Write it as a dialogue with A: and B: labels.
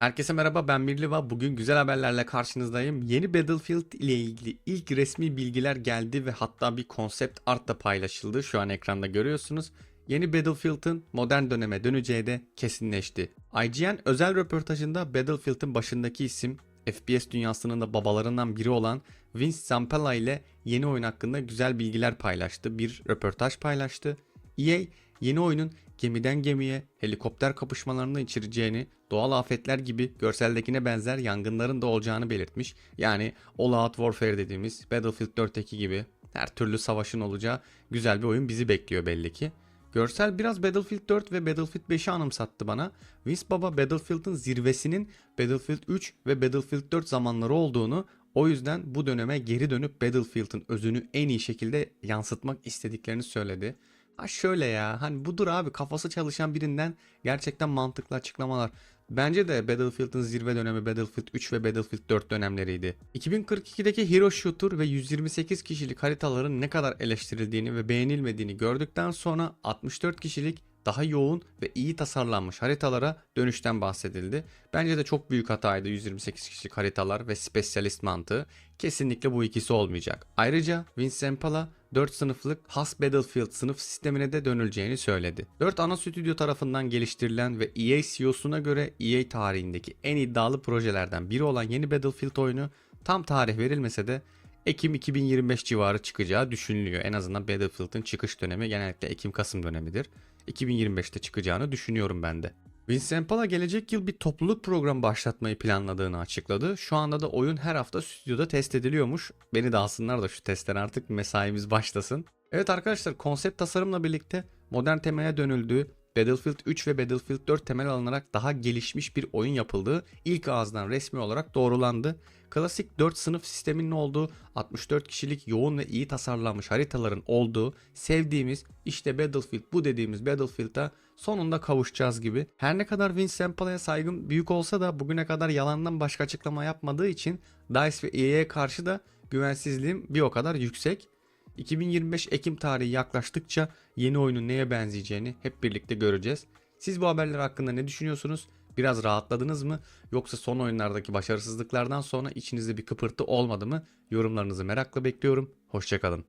A: Herkese merhaba ben Mirliva. Bugün güzel haberlerle karşınızdayım. Yeni Battlefield ile ilgili ilk resmi bilgiler geldi ve hatta bir konsept art da paylaşıldı. Şu an ekranda görüyorsunuz. Yeni Battlefield'ın modern döneme döneceği de kesinleşti. IGN özel röportajında Battlefield'ın başındaki isim FPS dünyasının da babalarından biri olan Vince Zampella ile yeni oyun hakkında güzel bilgiler paylaştı. Bir röportaj paylaştı. EA yeni oyunun gemiden gemiye helikopter kapışmalarını içereceğini, doğal afetler gibi görseldekine benzer yangınların da olacağını belirtmiş. Yani All Out Warfare dediğimiz Battlefield 4'teki gibi her türlü savaşın olacağı güzel bir oyun bizi bekliyor belli ki. Görsel biraz Battlefield 4 ve Battlefield 5'i anımsattı bana. Vince Baba Battlefield'ın zirvesinin Battlefield 3 ve Battlefield 4 zamanları olduğunu o yüzden bu döneme geri dönüp Battlefield'ın özünü en iyi şekilde yansıtmak istediklerini söyledi. Ha şöyle ya hani budur abi kafası çalışan birinden gerçekten mantıklı açıklamalar. Bence de Battlefield'ın zirve dönemi Battlefield 3 ve Battlefield 4 dönemleriydi. 2042'deki Hero Shooter ve 128 kişilik haritaların ne kadar eleştirildiğini ve beğenilmediğini gördükten sonra 64 kişilik daha yoğun ve iyi tasarlanmış haritalara dönüşten bahsedildi. Bence de çok büyük hataydı 128 kişilik haritalar ve spesyalist mantığı. Kesinlikle bu ikisi olmayacak. Ayrıca Vince Zampella 4 sınıflık Has Battlefield sınıf sistemine de dönüleceğini söyledi. 4 ana stüdyo tarafından geliştirilen ve EA CEO'suna göre EA tarihindeki en iddialı projelerden biri olan yeni Battlefield oyunu tam tarih verilmese de Ekim 2025 civarı çıkacağı düşünülüyor. En azından Battlefield'ın çıkış dönemi genellikle Ekim-Kasım dönemidir. 2025'te çıkacağını düşünüyorum ben de. Vince Zampella gelecek yıl bir topluluk programı başlatmayı planladığını açıkladı. Şu anda da oyun her hafta stüdyoda test ediliyormuş. Beni de alsınlar da şu testten artık mesaimiz başlasın. Evet arkadaşlar konsept tasarımla birlikte modern temaya dönüldüğü Battlefield 3 ve Battlefield 4 temel alınarak daha gelişmiş bir oyun yapıldığı ilk ağızdan resmi olarak doğrulandı. Klasik 4 sınıf sisteminin olduğu, 64 kişilik yoğun ve iyi tasarlanmış haritaların olduğu, sevdiğimiz işte Battlefield bu dediğimiz Battlefield'a sonunda kavuşacağız gibi. Her ne kadar Vince Zampella'ya saygım büyük olsa da bugüne kadar yalandan başka açıklama yapmadığı için DICE ve EA'ye karşı da güvensizliğim bir o kadar yüksek. 2025 Ekim tarihi yaklaştıkça yeni oyunun neye benzeyeceğini hep birlikte göreceğiz. Siz bu haberler hakkında ne düşünüyorsunuz? Biraz rahatladınız mı? Yoksa son oyunlardaki başarısızlıklardan sonra içinizde bir kıpırtı olmadı mı? Yorumlarınızı merakla bekliyorum. Hoşçakalın.